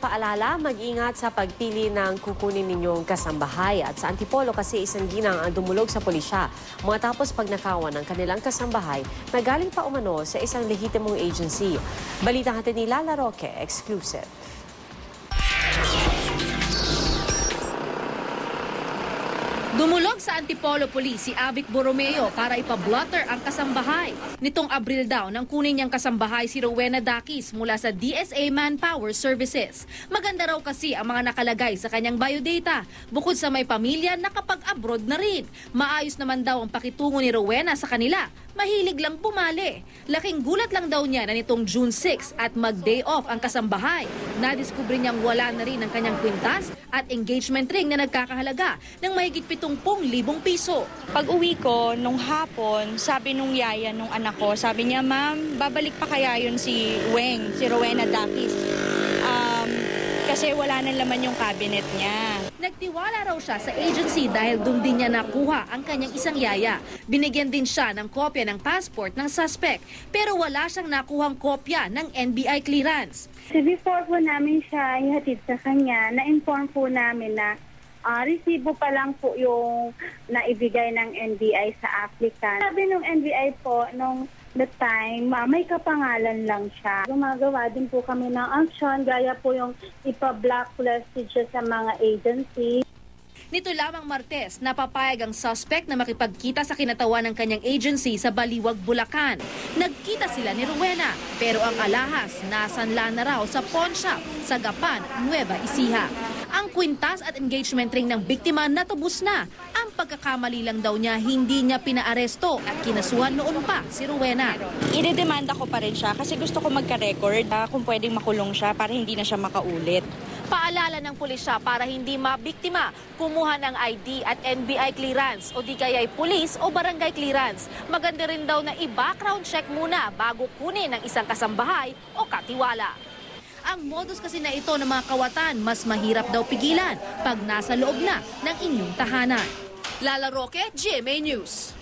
Paalala, mag-ingat sa pagpili ng kukunin ninyong kasambahay. At sa Antipolo kasi isang ginang ang dumulog sa pulisya. Matapos pagnakawan ng kanilang kasambahay na galing pa umano sa isang lehitimong agency. Balita natin ni Lala Roque, exclusive. Dumulog sa Antipolo Police si Avic Borromeo para ipablotter ang kasambahay. Nitong Abril daw nang kunin niyang kasambahay si Rowena Dakis mula sa DSA Manpower Services. Maganda raw kasi ang mga nakalagay sa kanyang biodata. Bukod sa may pamilya, nakapag-abroad na rin. Maayos naman daw ang pakitungo ni Rowena sa kanila. Mahilig lang pumali. Laking gulat lang daw niya na nitong June 6 at mag-day off ang kasambahay. Nadiskubre niyang wala na rin ang kanyang kwintas at engagement ring na nagkakahalaga ng mahigit 70,000 piso. Pag uwi ko, nung hapon, sabi nung yaya nung anak ko, sabi niya, Ma'am, babalik pa kaya yun si Weng, si Rowena Dakis? Kasi wala na laman yung cabinet niya. Nagtiwala raw siya sa agency dahil doon din niya nakuha ang kanyang isang yaya. Binigyan din siya ng kopya ng passport ng suspect pero wala siyang nakuhang kopya ng NBI clearance. So before po namin siya ihatid sa kanya, na-inform po namin na ah, resibo pa lang po yung naibigay ng NBI sa applicant. Sabi nung NBI po, nung the time, ah, may kapangalan lang siya. Gumagawa din po kami ng action, gaya po yung ipa-blacklist siya sa mga agency. Nito lamang Martes, napapayag ang suspect na makipagkita sa kinatawan ng kanyang agency sa Baliwag, Bulacan. Nagkita sila ni Rowena, pero ang alahas nasanla na raw sa pawn shop sa Gapan, Nueva Ecija. Ang kwintas at engagement ring ng biktima natubos na. Ang pagkakamali lang daw niya, hindi niya pinaaresto at kinasuhan noon pa si Rowena. Idedemanda ko pa rin siya kasi gusto ko magka-record ah, kung pwedeng makulong siya para hindi na siya makaulit. Paalala ng pulisya para hindi mabiktima, kumuha ng ID at NBI clearance o di kaya'y pulis o barangay clearance. Maganda rin daw na i-background check muna bago kunin ng isang kasambahay o katiwala. Ang modus kasi na ito ng mga kawatan mas mahirap daw pigilan pag nasa loob na ng inyong tahanan. Lala Roque, GMA News.